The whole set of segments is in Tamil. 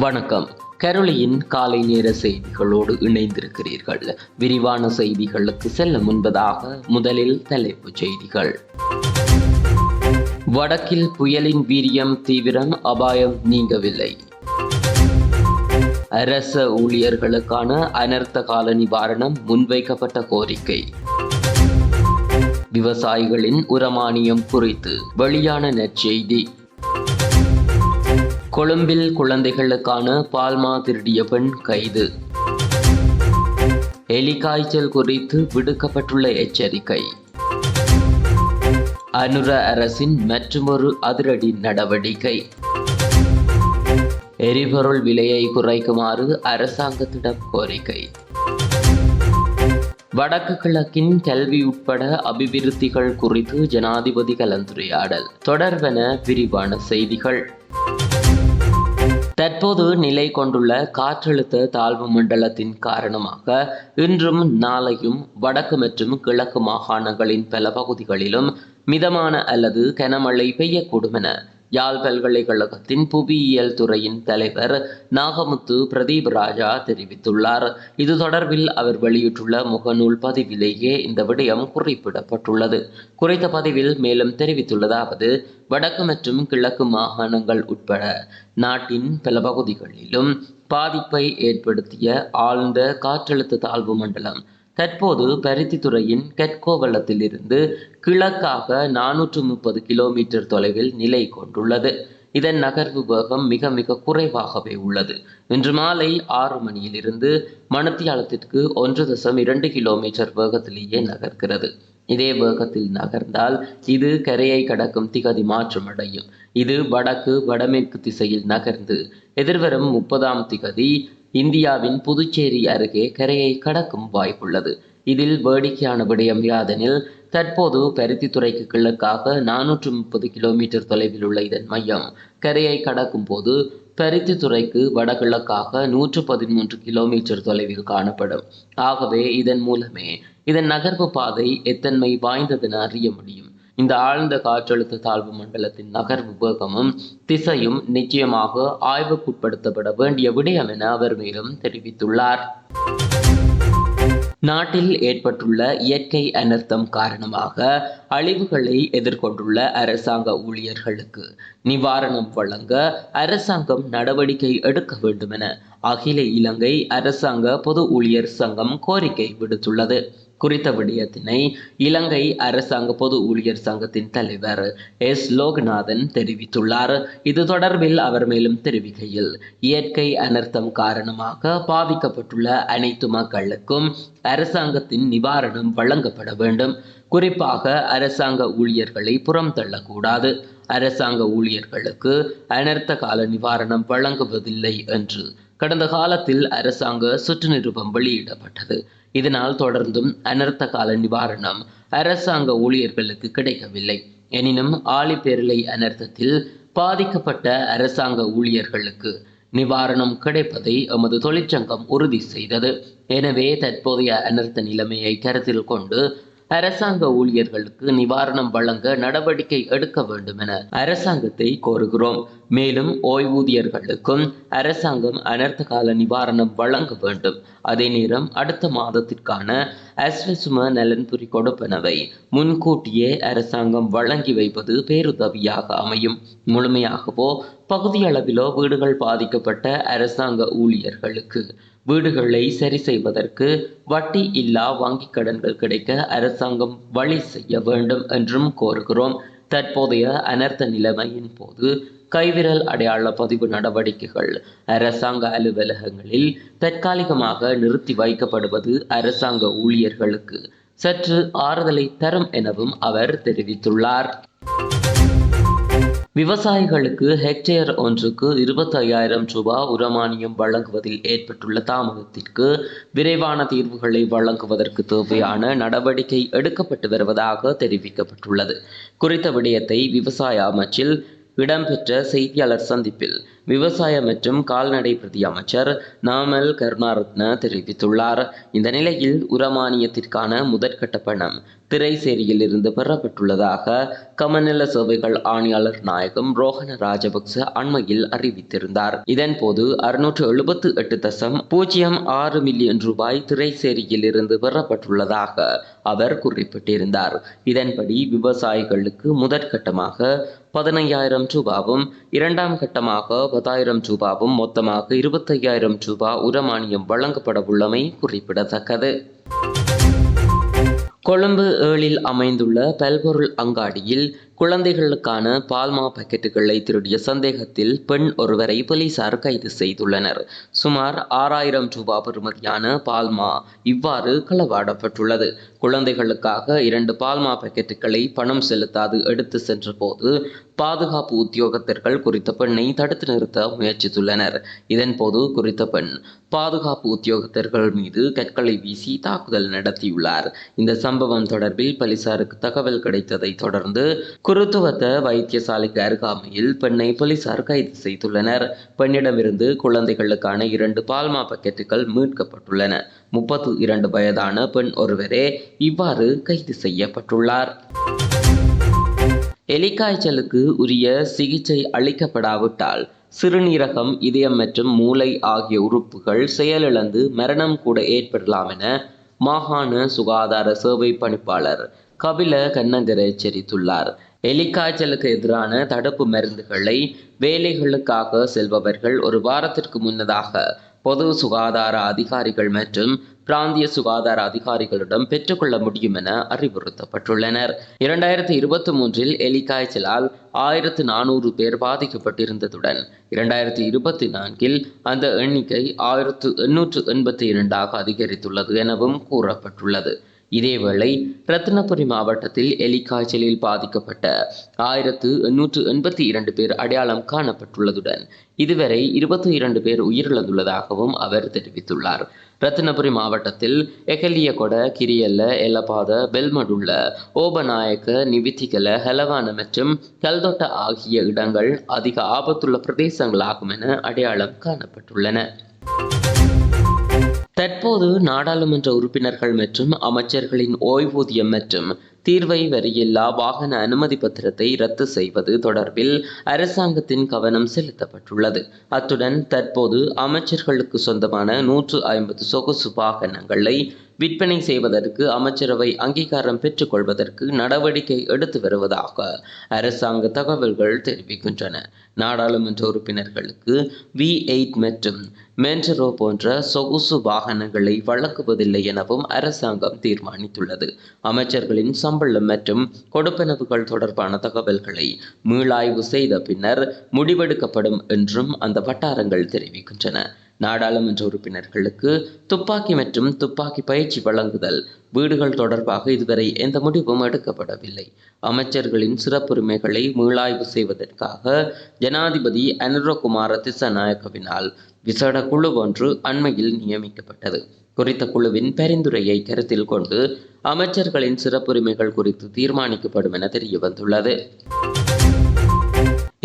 வணக்கம். கரோலியின் காலை நேர செய்திகளோடு இணைந்திருக்கிறீர்கள். விரிவான செய்திகளுக்கு செல்ல முன்பதாக முதலில் தலைப்புச் செய்திகள். வடக்கில் புயலின் வீரியம் தீவிரம் அபாயம் நீங்கவில்லை. அரச ஊழியர்களுக்கான அனர்த்த கால நிவாரணம் முன்வைக்கப்பட்ட கோரிக்கை. விவசாயிகளின் உரமானியம் குறித்து வெளியான நற்செய்தி. கொழும்பில் குழந்தைகளுக்கான பால்மா திருடிய பெண் கைது. எலிகாய்ச்சல் குறித்து விடுக்கப்பட்டுள்ள எச்சரிக்கை. அனுர அரசின் மற்றுமொரு அதிரடி நடவடிக்கை. எரிபொருள் விலையை குறைக்குமாறு அரசாங்கத்திடம் கோரிக்கை. வடக்கு கிழக்கின் கல்வி உட்பட அபிவிருத்திகள் குறித்து ஜனாதிபதி கலந்துரையாடல். தொடர்பென விரிவான செய்திகள். தற்போது நிலை கொண்டுள்ள காற்றழுத்த தாழ்வு மண்டலத்தின் காரணமாக இன்றும் நாளையும் வடக்கு மற்றும் கிழக்கு மாகாணங்களின் பல பகுதிகளிலும் மிதமான அல்லது கனமழை பெய்யக்கூடும் என யாழ் பல்கலைக்கழகத்தின் புவியியல் துறையின் தலைவர் நாகமுத்து பிரதீப் ராஜா தெரிவித்துள்ளார். இது தொடர்பில் அவர் வெளியிட்டுள்ள முகநூல் பதிவிலேயே இந்த விடயம் குறிப்பிடப்பட்டுள்ளது. குறித்த பதிவில் மேலும் தெரிவித்துள்ளதாவது வடக்கு மற்றும் கிழக்கு மாகாணங்கள் உட்பட நாட்டின் பல பகுதிகளிலும் பாதிப்பை ஏற்படுத்திய ஆழ்ந்த காற்றழுத்த தாழ்வு மண்டலம் தற்போது பருத்தித்துறையின் கெட்கோவளத்தில் கிழக்காக நானூற்று முப்பது கிலோமீட்டர் தொலைவில் நிலை கொண்டுள்ளது. இதன் நகர்வு வேகம் மிக மிக குறைவாகவே உள்ளது. இன்று மாலை ஆறு மணியிலிருந்து மணத்தியாலத்திற்கு ஒன்று தசம் இரண்டு கிலோமீட்டர் வேகத்திலேயே நகர்கிறது. இதே வேகத்தில் நகர்ந்தால் இது கரையை கடக்கும் திகதி மாற்றமடையும் இது வடக்கு வடமேற்கு திசையில் நகர்ந்து எதிர்வரும் முப்பதாம் திகதி இந்தியாவின் புதுச்சேரி அருகே கரையை கடக்கும் வாய்ப்புள்ளது. இதில் வேடிக்கையான விடயம் யாதெனில் தற்போது பருத்தித்துறைக்கு கிழக்காக நானூற்று முப்பது கிலோமீட்டர் தொலைவில் உள்ள இதன் மையம். கரையை கடக்கும் போது பருத்தித்துறைக்கு வடகிழக்காக நூற்று பதிமூன்று கிலோமீட்டர் தொலைவில் காணப்படும். ஆகவே இதன் மூலமே இதன் நகர்வு பாதை எத்தன்மை வாய்ந்ததென அறிய முடியும். இந்த ஆழ்ந்த காற்றழுத்த தாழ்வு மண்டலத்தின் நகர்வு வேகமும் திசையும் நிச்சயமாக ஆய்வுக்குட்படுத்தப்பட வேண்டிய விடயம் என அவர் மேலும் தெரிவித்துள்ளார். நாட்டில் ஏற்பட்டுள்ள இயற்கை அனர்த்தம் காரணமாக அழிவுகளை எதிர்கொண்டுள்ள அரசாங்க ஊழியர்களுக்கு நிவாரணம் வழங்க அரசாங்கம் நடவடிக்கை எடுக்க வேண்டும் என அகில இலங்கை அரசாங்க பொது ஊழியர் சங்கம் கோரிக்கை விடுத்துள்ளது. குறித்த விடயத்தினை இலங்கை அரசாங்க பொது ஊழியர் சங்கத்தின் தலைவர் எஸ். லோகநாதன் தெரிவித்துள்ளார். இது தொடர்பில் அவர் மேலும் தெரிவிக்கையில் இயற்கை அனர்த்தம் காரணமாக பாதிக்கப்பட்டுள்ள அனைத்து மக்களுக்கும் அரசாங்கத்தின் நிவாரணம் வழங்கப்பட வேண்டும். குறிப்பாக அரசாங்க ஊழியர்களை புறம் தள்ளக்கூடாது. அரசாங்க ஊழியர்களுக்கு அனர்த்த கால நிவாரணம் வழங்குவதில்லை என்று கடந்த காலத்தில் அரசாங்க சுற்று நிருபம் வெளியிடப்பட்டது. இதனால் தொடர்ந்தும் அனர்த்த கால நிவாரணம் அரசாங்க ஊழியர்களுக்கு கிடைக்கவில்லை. எனினும் ஆழிப்பேரலை அனர்த்தத்தில் பாதிக்கப்பட்ட அரசாங்க ஊழியர்களுக்கு நிவாரணம் கிடைப்பதை எமது தொழிற்சங்கம் உறுதி செய்தது. எனவே தற்போதைய அனர்த்த நிலைமையை கருத்தில் கொண்டு அரசாங்க ஊழியர்களுக்கு நிவாரணம் வழங்க நடவடிக்கை எடுக்க வேண்டும் என அரசாங்கத்தை கோருகிறோம். மேலும் ஓய்வூதியர்களுக்கும் அரசாங்கம் அனர்த்த கால நிவாரணம் வழங்க வேண்டும். அதே நேரம் அடுத்த மாதத்திற்கான அஸ்வசும நலன்புரி கொடுப்பனவை முன்கூட்டியே அரசாங்கம் வழங்கி வைப்பது பேருதவியாக அமையும். முழுமையாகவோ பகுதியளவிலோ வீடுகள் பாதிக்கப்பட்ட அரசாங்க ஊழியர்களுக்கு வீடுகளை சரி செய்வதற்கு வட்டி இல்லா வங்கிக் கடன்கள் கிடைக்க அரசாங்கம் வழி செய்ய வேண்டும் என்றும் கோருகிறோம். தற்போதைய அனர்த்த நிலைமையின் போது கைவிரல் அடையாள பதிவு நடவடிக்கைகள் அரசாங்க அலுவலகங்களில் தற்காலிகமாக நிறுத்தி வைக்கப்படுவது அரசாங்க ஊழியர்களுக்கு சற்று ஆறுதலை தரும் எனவும் அவர் தெரிவித்துள்ளார். விவசாயிகளுக்கு ஹெக்டேர் ஒன்றுக்கு இருபத்தி ஐயாயிரம் ரூபாய் உரமானியம் வழங்குவதில் ஏற்பட்டுள்ள தாமதத்திற்கு விரைவான தீர்வுகளை வழங்குவதற்கு தேவையான நடவடிக்கை எடுக்கப்பட்டு வருவதாக தெரிவிக்கப்பட்டுள்ளது. குறித்த விடயத்தை விவசாய அமைச்சில் இடம்பெற்ற செய்தியாளர் சந்திப்பில் விவசாய மற்றும் கால்நடை பிரதி அமைச்சர் நாமல் கருணாரத்ன தெரிவித்துள்ளார். இந்த நிலையில் உரமானியத்திற்கான முதற்கட்ட பணம் திரைசேரியில் இருந்து பெறப்பட்டுள்ளதாக கமநல சேவைகள் ஆணையாளர் நாயகம் ரோஹன ராஜபக்ச அண்மையில் அறிவித்திருந்தார். இதன்போது அறுநூற்று எழுபத்து எட்டு தசம் பூஜ்ஜியம் ஆறு மில்லியன் ரூபாய் திரைசேரியில் இருந்து பெறப்பட்டுள்ளதாக அவர் குறிப்பிட்டிருந்தார். இதன்படி விவசாயிகளுக்கு முதற்கட்டமாக பதினையாயிரம் ரூபாவும் இரண்டாம் கட்டமாக பத்தாயிரம் ரூபாவும் மொத்தமாக இருபத்தையாயிரம் ரூபாய் உரமானியம் வழங்கப்பட உள்ளமை குறிப்பிடத்தக்கது. கொழும்பு ஏழில் அமைந்துள்ள பல்பொருள் அங்காடியில் குழந்தைகளுக்கான பால்மா பாக்கெட்டுகளை திருடிய சந்தேகத்தில் பெண் ஒருவரை போலீசார் கைது செய்துள்ளனர். சுமார் ஆறாயிரம் ரூபாய் பெறுமதியான பால்மா இவ்வாறு களவாடப்பட்டுள்ளது. குழந்தைகளுக்காக இரண்டு பால்மா பாக்கெட்டுகளை பணம் செலுத்தாது எடுத்து சென்றபோது பாதுகாப்பு உத்தியோகத்தர்கள் குறித்த பெண்ணை தடுத்து நிறுத்த முயற்சித்துள்ளனர். இதன்போது குறித்த பெண் பாதுகாப்பு உத்தியோகத்தர்கள் மீது கற்களை வீசி தாக்குதல் நடத்தியுள்ளார். இந்த சம்பவம் தொடர்பில் போலீசாருக்கு தகவல் கிடைத்ததை தொடர்ந்து குருத்துவத்த வைத்தியசாலைக்கு அருகாமையில் பெண்ணை போலீசார் கைது செய்துள்ளனர். பெண்ணிடமிருந்து குழந்தைகளுக்கான இரண்டு பால்மா பாக்கெட்டுகள் மீட்கப்பட்டுள்ளன. முப்பத்து இரண்டு வயதான பெண் ஒருவரே இவ்வாறு கைது செய்யப்பட்டுள்ளார். எலிக்காய்ச்சலுக்கு உரிய சிகிச்சை அளிக்கப்படாவிட்டால் சிறுநீரகம் இதயம் மற்றும் மூளை ஆகிய உறுப்புகள் செயலிழந்து மரணம் கூட ஏற்படலாம் என மாகாண சுகாதார சேவை பணிப்பாளர் கபில கண்ணங்கர் எச்சரித்துள்ளார். எலிக்காய்ச்சலுக்கு எதிரான தடுப்பு மருந்துகளை வேலைகளுக்காக செல்பவர்கள் ஒரு வாரத்திற்கு முன்னதாக பொது சுகாதார அதிகாரிகள் மற்றும் பிராந்திய சுகாதார அதிகாரிகளிடம் பெற்றுக்கொள்ள முடியும் என அறிவுறுத்தப்பட்டுள்ளனர். இரண்டாயிரத்தி இருபத்தி மூன்றில் எலி காய்ச்சலால் ஆயிரத்து நானூறு பேர் பாதிக்கப்பட்டிருந்ததுடன் இரண்டாயிரத்தி இருபத்தி நான்கில் அந்த எண்ணிக்கை ஆயிரத்து எண்ணூற்று எண்பத்தி இரண்டாக அதிகரித்துள்ளது எனவும் கூறப்பட்டுள்ளது. இதேவேளை ரத்தினபுரி மாவட்டத்தில் எலி காய்ச்சலில் பாதிக்கப்பட்ட ஆயிரத்து எண்ணூற்று எண்பத்தி இரண்டு பேர் அடையாளம் காணப்பட்டுள்ளதுடன் இதுவரை இருபத்தி இரண்டு பேர் உயிரிழந்துள்ளதாகவும் அவர் தெரிவித்துள்ளார். ரத்தினபுரி மாவட்டத்தில் எகலியகொட கிரியல்ல எலபாத பெல்மடுள்ள ஓபநாயக்க நிவித்திகல ஹெலவான மற்றும் கல்தொட்ட ஆகிய இடங்கள் அதிக ஆபத்துள்ள பிரதேசங்களாகும் என அடையாளம் காணப்பட்டுள்ளன. தற்போது நாடாளுமன்ற உறுப்பினர்கள் மற்றும் அமைச்சர்களின் ஓய்வூதியம் மற்றும் தீர்வை வரியில்லா வாகன அனுமதி பத்திரத்தை ரத்து செய்வது தொடர்பில் அரசாங்கத்தின் கவனம் செலுத்தப்பட்டுள்ளது. அத்துடன் தற்போது அமைச்சர்களுக்கு சொந்தமான நூற்று ஐம்பது சொகுசு வாகனங்களை விற்பனை செய்வதற்கு அமைச்சரவை அங்கீகாரம் பெற்றுக்கொள்வதற்கு நடவடிக்கை எடுத்து வருவதாக அரசாங்க தகவல்கள் தெரிவிக்கின்றன. நாடாளுமன்ற உறுப்பினர்களுக்கு வி எயிட் மற்றும் மென்டரோ போன்ற சொகுசு வாகனங்களை வழங்குவதில்லை எனவும் அரசாங்கம் தீர்மானித்துள்ளது. அமைச்சர்களின் சம்பளம் மற்றும் கொடுப்பனவுகள் தொடர்பான தகவல்களை மீளாய்வு செய்த பின்னர் முடிவெடுக்கப்படும் என்றும் அந்த வட்டாரங்கள் தெரிவிக்கின்றன. நாடாளுமன்ற உறுப்பினர்களுக்கு துப்பாக்கி மற்றும் துப்பாக்கி பயிற்சி வழங்குதல். வீடுகள் தொடர்பாக இதுவரை எந்த முடிவும் எடுக்கப்படவில்லை. அமைச்சர்களின் சிறப்புரிமைகளை மீளாய்வு செய்வதற்காக ஜனாதிபதி அனுரகுமார திசநாயக்கவினால் விசேட குழு ஒன்று அண்மையில் நியமிக்கப்பட்டது. குறித்த குழுவின் பரிந்துரையை கருத்தில் கொண்டு அமைச்சர்களின் சிறப்புரிமைகள் குறித்து தீர்மானிக்கப்படும் என தெரிய வந்துள்ளது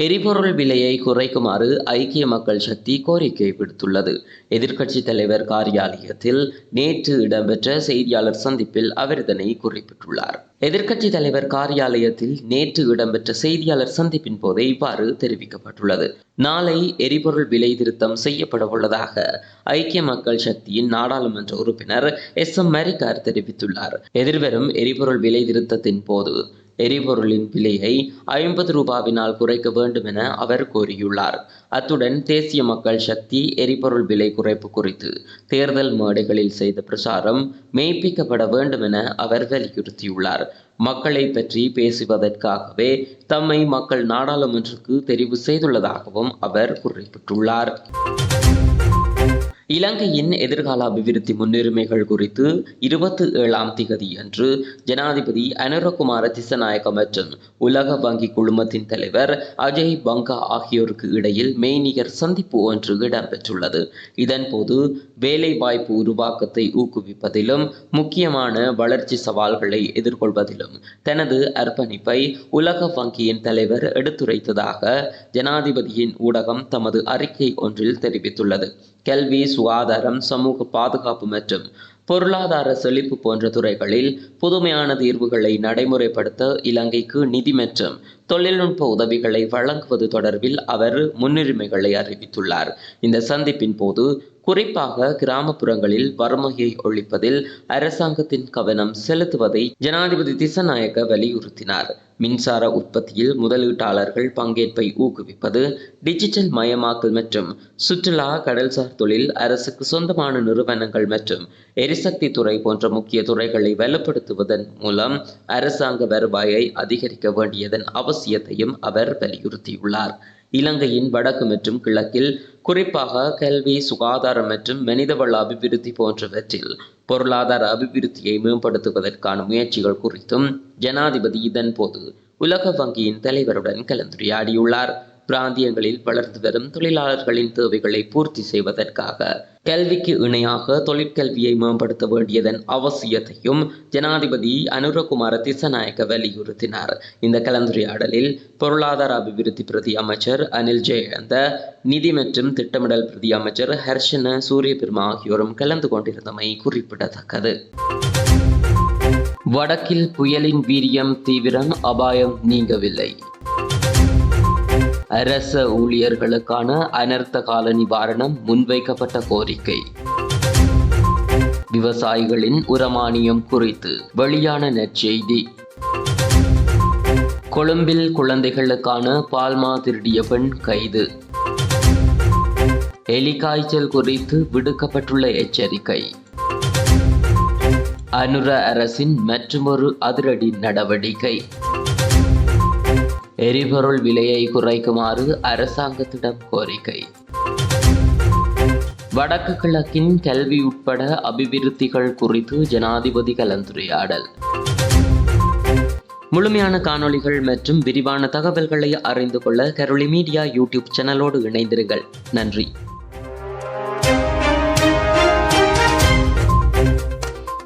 எரிபொருள் விலையை குறைக்குமாறு ஐக்கிய மக்கள் சக்தி கோரிக்கை விடுத்துள்ளது. எதிர்க்கட்சி தலைவர் காரியாலயத்தில் நேற்று இடம்பெற்ற செய்தியாளர் சந்திப்பில் அவர் இதனை குறிப்பிட்டுள்ளார். எதிர்க்கட்சி தலைவர் காரியாலயத்தில் நேற்று இடம்பெற்ற செய்தியாளர் சந்திப்பின் போது இவ்வாறு தெரிவிக்கப்பட்டுள்ளது. நாளை எரிபொருள் விலை திருத்தம் செய்யப்பட உள்ளதாக ஐக்கிய மக்கள் சக்தியின் நாடாளுமன்ற உறுப்பினர் எஸ் எம் மரிக்கார் தெரிவித்துள்ளார். எதிர்வரும் எரிபொருள் விலை திருத்தத்தின் போது எரிபொருளின் விலையை ஐம்பது ரூபாவினால் குறைக்க வேண்டும் என அவர் கோரியுள்ளார். அத்துடன் தேசிய மக்கள் சக்தி எரிபொருள் விலை குறைப்பு குறித்து தேர்தல் மேடைகளில் செய்த பிரசாரம் மெய்ப்பிக்கப்பட வேண்டும் என அவர் வலியுறுத்தியுள்ளார். மக்களை பற்றி பேசுவதற்காகவே தம்மை மக்கள் நாடாளுமன்றத்துக்கு தெரிவு செய்துள்ளதாகவும் அவர் குறிப்பிட்டுள்ளார். இலங்கையின் எதிர்கால அபிவிருத்தி முன்னுரிமைகள் குறித்து இருபத்தி ஏழாம் திகதி அன்று ஜனாதிபதி அனுரகுமார திசநாயக்க மற்றும் உலக வங்கி குழுமத்தின் தலைவர் அஜய் பங்கா ஆகியோருக்கு இடையில் மெய்நிகர் சந்திப்பு ஒன்று இடம்பெற்றுள்ளது. இதன்போது வேலைவாய்ப்பு உருவாக்கத்தை ஊக்குவிப்பதிலும் முக்கியமான வளர்ச்சி சவால்களை எதிர்கொள்வதிலும் தனது அர்ப்பணிப்பை உலக வங்கியின் தலைவர் எடுத்துரைத்ததாக ஜனாதிபதியின் ஊடகம் தமது அறிக்கை ஒன்றில் தெரிவித்துள்ளது. கல்வி சுகாதாரம் சமூக பாதுகாப்பு மற்றும் பொருளாதார செழிப்பு போன்ற துறைகளில் புதுமையான தீர்வுகளை நடைமுறைப்படுத்த இலங்கைக்கு நிதி மற்றும் தொழில்நுட்ப உதவிகளை வழங்குவது தொடர்பில் அவர் முன்னுரிமைகளை அறிவித்துள்ளார். இந்த சந்திப்பின் போது குறிப்பாக கிராமப்புறங்களில் வறுமையை ஒழிப்பதில் அரசாங்கத்தின் கவனம் செலுத்துவதை ஜனாதிபதி திசநாயக்க வலியுறுத்தினார். மின்சார உற்பத்தியில் முதலீட்டாளர்கள் பங்கேற்பை ஊக்குவிப்பது டிஜிட்டல் மயமாக்கல் மற்றும் சுற்றுலா கடல்சார் தொழில் அரசுக்கு சொந்தமான நிறுவனங்கள் மற்றும் எரிசக்தி துறை போன்ற முக்கிய துறைகளை வலுப்படுத்துவதன் மூலம் அரசாங்க வருவாயை அதிகரிக்க வேண்டியதன் அவசியத்தையும் அவர் வலியுறுத்தியுள்ளார். இலங்கையின் வடக்கு மற்றும் கிழக்கில் குறிப்பாக கல்வி சுகாதாரம் மற்றும் மனிதவள அபிவிருத்தி போன்றவற்றில் பொருளாதார அபிவிருத்தியை மேம்படுத்துவதற்கான முயற்சிகள் குறித்தும் ஜனாதிபதி இதன்போது உலக வங்கியின் தலைவருடன் கலந்துரையாடியுள்ளார். பிராந்தியங்களில் வளர்ந்து வரும் தொழிலாளர்களின் தேவைகளை பூர்த்தி செய்வதற்காக கல்விக்கு இணையாக தொழிற்கல்வியை மேம்படுத்த வேண்டியதன் அவசியத்தையும் ஜனாதிபதி அனுரகுமார திசநாயக்க வலியுறுத்தினார். இந்த கலந்துரையாடலில் பொருளாதார அபிவிருத்தி பிரதி அமைச்சர் அனில் ஜெயந்த நிதி மற்றும் திட்டமிடல் பிரதி அமைச்சர் ஹர்ஷன சூரியபெருமா ஆகியோரும் கலந்து கொண்டிருந்தமை குறிப்பிடத்தக்கது. வடக்கில் புயலின் வீரியம் தீவிரம் அபாயம் நீங்கவில்லை. அரச ஊழியர்களுக்கான அனர்த்த கால நிவாரணம் முன்வைக்கப்பட்ட கோரிக்கை. விவசாயிகளின் உரமானியம் குறித்து வெளியான நற்செய்தி. கொழும்பில் குழந்தைகளுக்கான பால்மா திருடிய பெண் கைது. எலிகாய்ச்சல் குறித்து விடுக்கப்பட்டுள்ள எச்சரிக்கை. அனுர அரசின் மற்றுமொரு அதிரடி நடவடிக்கை. எரிபொருள் விலையை குறைக்குமாறு அரசாங்கத்திடம் கோரிக்கை. வடக்கு கிழக்கின் கல்வி உட்பட அபிவிருத்திகள் குறித்து ஜனாதிபதி கலந்துரையாடல். முழுமையான காணொளிகள் மற்றும் விரிவான தகவல்களை அறிந்து கொள்ள கரோலி மீடியா யூடியூப் சேனலோடு இணைந்திருங்கள். நன்றி.